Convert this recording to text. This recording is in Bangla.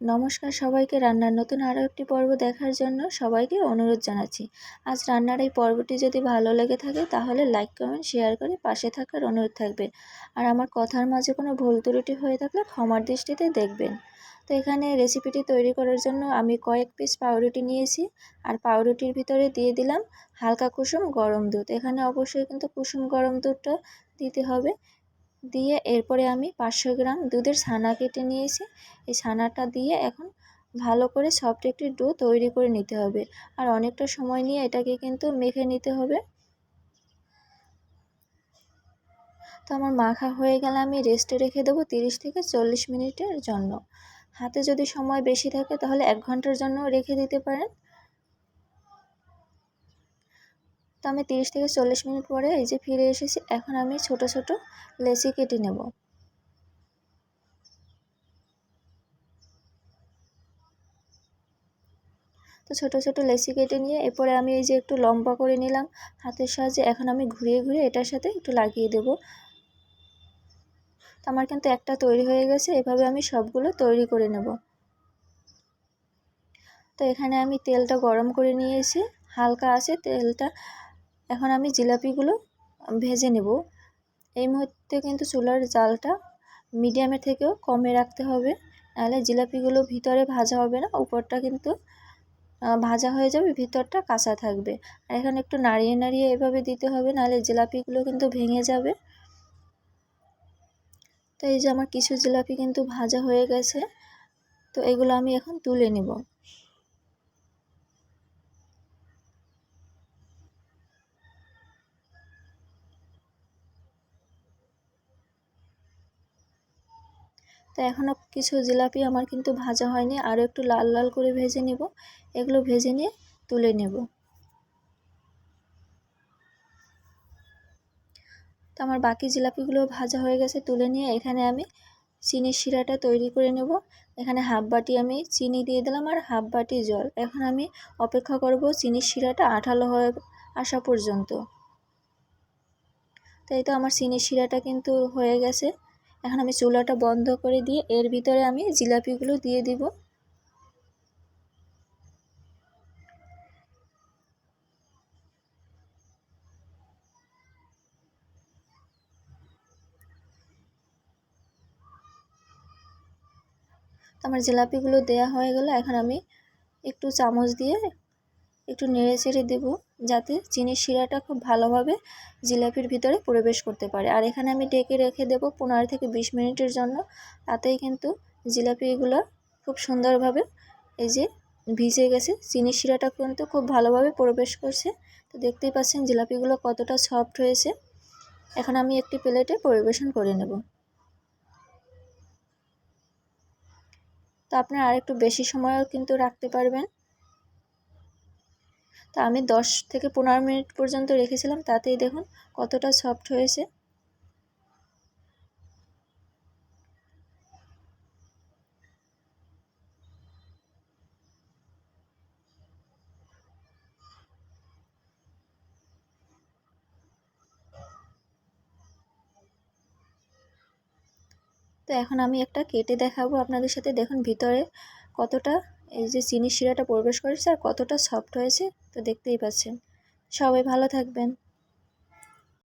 নমস্কার সবাইকে রান্নার নতুন আরও একটি পর্ব দেখার জন্য সবাইকে অনুরোধ জানাচ্ছি। আজ রান্নার এই পর্বটি যদি ভালো লেগে থাকে তাহলে লাইক কমেন্ট শেয়ার করে পাশে থাকার অনুরোধ থাকবে। আর আমার কথার মাঝে কোনো ভুল ত্রুটি হয়ে থাকলে ক্ষমার দৃষ্টিতে দেখবেন। তো এখানে রেসিপিটি তৈরি করার জন্য আমি কয়েক পিস পাউরুটি নিয়েছি। আর পাউরুটির ভিতরে দিয়ে দিলাম হালকা কুসুম গরম দুধ। এখানে অবশ্যই কিন্তু কুসুম গরম দুধটা দিতে হবে। দিয়ে এরপরে আমি পাঁচশো গ্রাম দুধের ছানা কেটে নিয়েছি। এই ছানাটা দিয়ে এখন ভালো করে সফট একটি ডো তৈরি করে নিতে হবে। আর অনেকটা সময় নিয়ে এটাকে কিন্তু মেখে নিতে হবে। তো আমার মাখা হয়ে গেলে আমি রেস্টে রেখে দেবো তিরিশ থেকে চল্লিশ মিনিটের জন্য। হাতে যদি সময় বেশি থাকে তাহলে এক ঘণ্টার জন্য রেখে দিতে পারেন। তো আমি তিরিশ থেকে চল্লিশ মিনিট পরে এই যে ফিরে এসেছি, এখন আমি ছোট ছোট লেচি কেটে নেব। তো ছোট ছোট লেচি কেটে নিয়ে এরপরে আমি এই যে একটু লম্বা করে নিলাম হাতের সাহায্যে, এখন আমি ঘুরিয়ে ঘুরিয়ে এটার সাথে একটু লাগিয়ে দেব। তো আমার কিন্তু একটা তৈরি হয়ে গেছে, এভাবে আমি সবগুলো তৈরি করে নেব। তো এখানে আমি তেলটা গরম করে নিয়েছি, হালকা আছে তেলটা এখন আমি জিলাপিগুলো ভেজে নেব। এই মুহূর্তে কিন্তু চুলার জালটা মিডিয়ামের থেকেও কমে রাখতে হবে, নাহলে জিলাপিগুলো ভিতরে ভাজা হবে না, উপরটা কিন্তু ভাজা হয়ে যাবে, ভিতরটা কাঁচা থাকবে। আর এখানে একটু নাড়িয়ে নাড়িয়ে এভাবে দিতে হবে, নাহলে জিলাপিগুলো কিন্তু ভেঙে যাবে। তো এই যে আমার কিছু জিলাপি কিন্তু ভাজা হয়ে গেছে, তো এগুলো আমি এখন তুলে নেব। তো এখনও কিছু জিলাপি আমার কিন্তু ভাজা হয়নি। আরও একটু লাল লাল করে ভেজে নেব। এগুলো ভেজে নিয়ে তুলে নেব। তো আমার বাকি জিলাপিগুলো ভাজা হয়ে গেছে, তুলে নিয়ে এখানে আমি চিনির শিরাটা তৈরি করে নেব। এখানে হাফ বাটি আমি চিনি দিয়ে দিলাম আর হাফ বাটি জল। এখন আমি অপেক্ষা করব চিনির শিরাটা আঠালো হয়ে আসা পর্যন্ত। তাই তো আমার চিনির শিরাটা কিন্তু হয়ে গেছে। এখন আমি চুলাটা বন্ধ করে দিয়ে এর ভিতরে আমি জিলাপিগুলো দিয়ে দিব। আমার জিলাপিগুলো দেয়া হয়ে গেল, এখন আমি একটু চামচ দিয়ে একটু নেড়ে চেড়ে দেবো যাতে চিনির শিরাটা খুব ভালোভাবে জিলাপির ভিতরে প্রবেশ করতে পারে। আর এখানে আমি ডেকে রেখে দেবো পনেরো থেকে বিশ মিনিটের জন্য। তাতেই কিন্তু জিলাপিগুলো খুব সুন্দরভাবে এই যে ভিজে গেছে, চিনির শিরাটা কিন্তু খুব ভালোভাবে প্রবেশ করছে। তো দেখতেই পাচ্ছেন জিলাপিগুলো কতটা সফট হয়েছে। এখন আমি একটি প্লেটে পরিবেশন করে নেব। তো আপনারা আরেকটু বেশি সময়ও কিন্তু রাখতে পারবেন। তা আমি দশ থেকে পনেরো মিনিট পর্যন্ত রেখেছিলাম, তাতেই দেখুন কতটা সফট হয়েছে। তো এখন আমি একটা কেটে দেখাবো আপনাদের সাথে, দেখুন ভিতরে কতটা এই যে চিনির শিরাটা প্রবেশ করেছে আর কতটা সফট হয়েছে, তো দেখতেই পাচ্ছেন। সবাই ভালো থাকবেন।